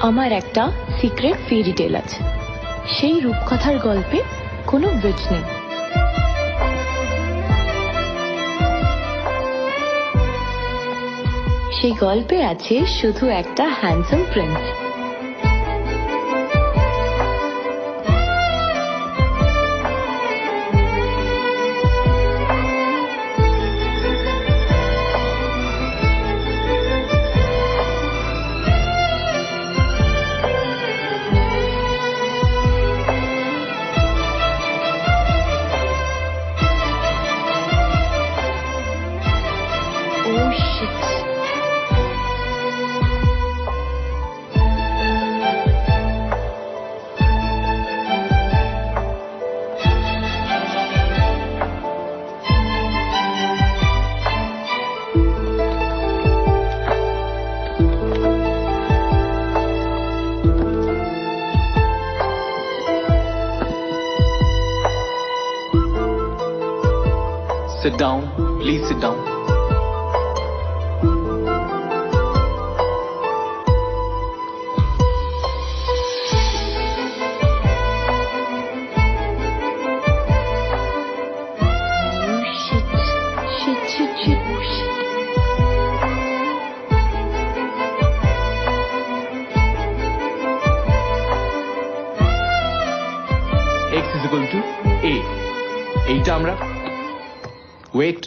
আমার একটা সিক্রেট ফেরি টেল আছে। সেই রূপকথার গল্পে কোনো ব্রিজ নেই। সেই গল্পে আছে শুধু একটা handsome prince Sit down, please sit down. is equal to A. এইটা আমরা ওয়েট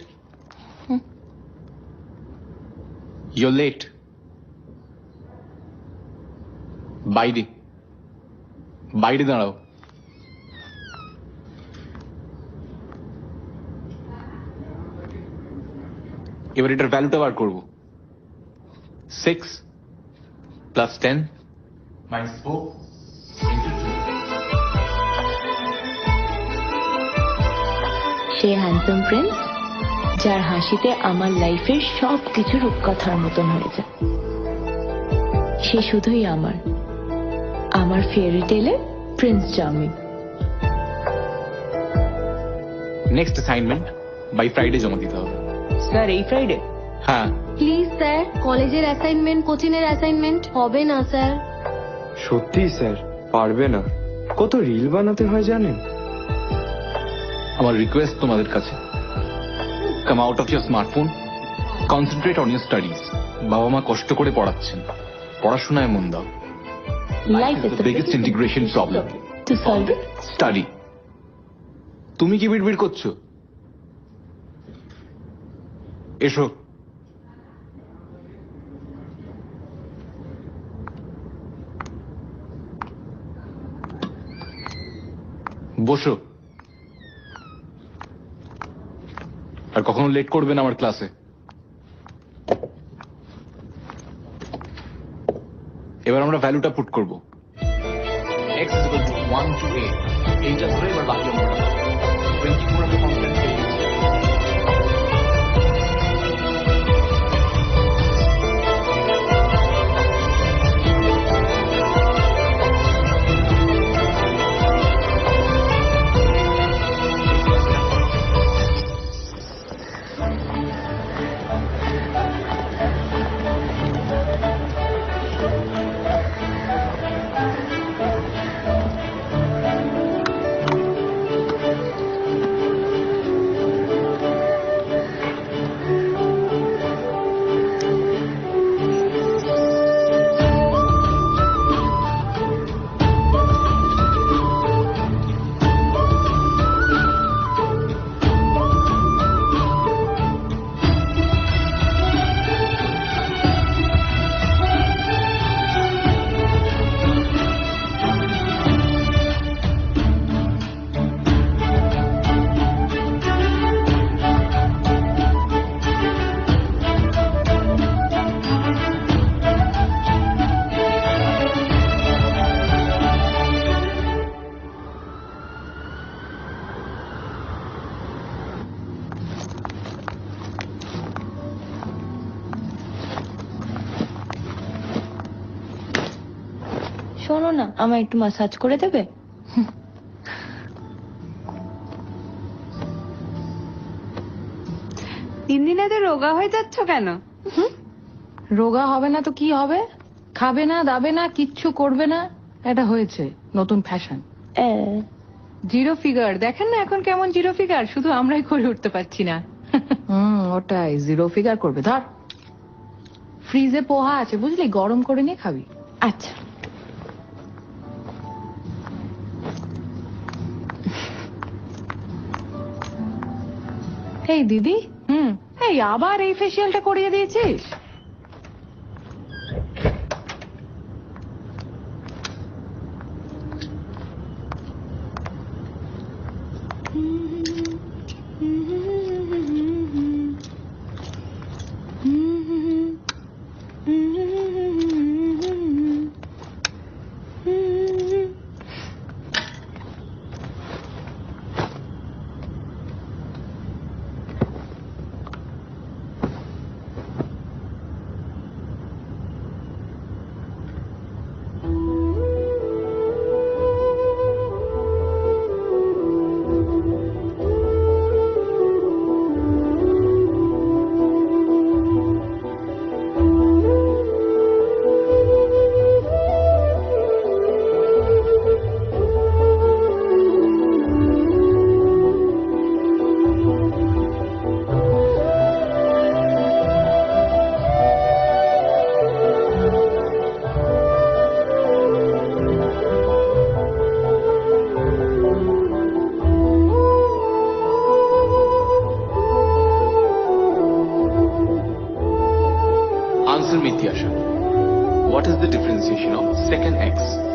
You're late. বাইরে বাইরে দাঁড়াও এবার এটার ভ্যালুটা বার করবো six plus ten minus four সে হ্যান্ডসাম প্রিন্স যার হাসিতে আমার লাইফের সব কিছু রূপকথার মতন হয়ে যায়। সে শুধুই আমার আমার ফেয়ারি টেলে prince charming next assignment by Friday জমা দিতে হবে। স্যার এই ফ্রাইডে হ্যাঁ। প্লিজ স্যার কলেজের অ্যাসাইনমেন্ট কোচিংয়ের অ্যাসাইনমেন্ট হবে না স্যার সত্যি স্যার পারবে না। কত রিল বানাতে হয় জানেন? আমার রিকোয়েস্ট তোমাদের কাছে। Come out of your smartphone concentrate on your studies বাবা মা কষ্ট করে পড়াচ্ছেন। পড়াশোনায় মন দাও। Life is the biggest integration problem. To solve study তুমি কি বিড়বিড় করছ? এসো। বসো। কখনো লেট করবেন আমার ক্লাসে। এবার আমরা ভ্যালুটা পুট করব। x is equal to 1 to শোনো না আমায় একটু মাসাজ করে দেবে? তিন দিনে তো রোগা হয়ে যাচ্ছ কেন? রোগা হবে না তো কি হবে? খাবে না দাবে না কিচ্ছু করবে না। এটা হয়েছে নতুন ফ্যাশন জিরো ফিগার দেখেন না এখন কেমন জিরো ফিগার শুধু আমরাই করে উঠতে পারছি না। হুম ওটাই জিরো ফিগার করবে ধর। ফ্রিজে পোহা আছে বুঝলি? গরম করে নিয়ে খাবি। আচ্ছা। এই দিদি হুম। এই আবার এই ফেসিয়ালটা করিয়ে দিয়েছিস? What is the differentiation of second x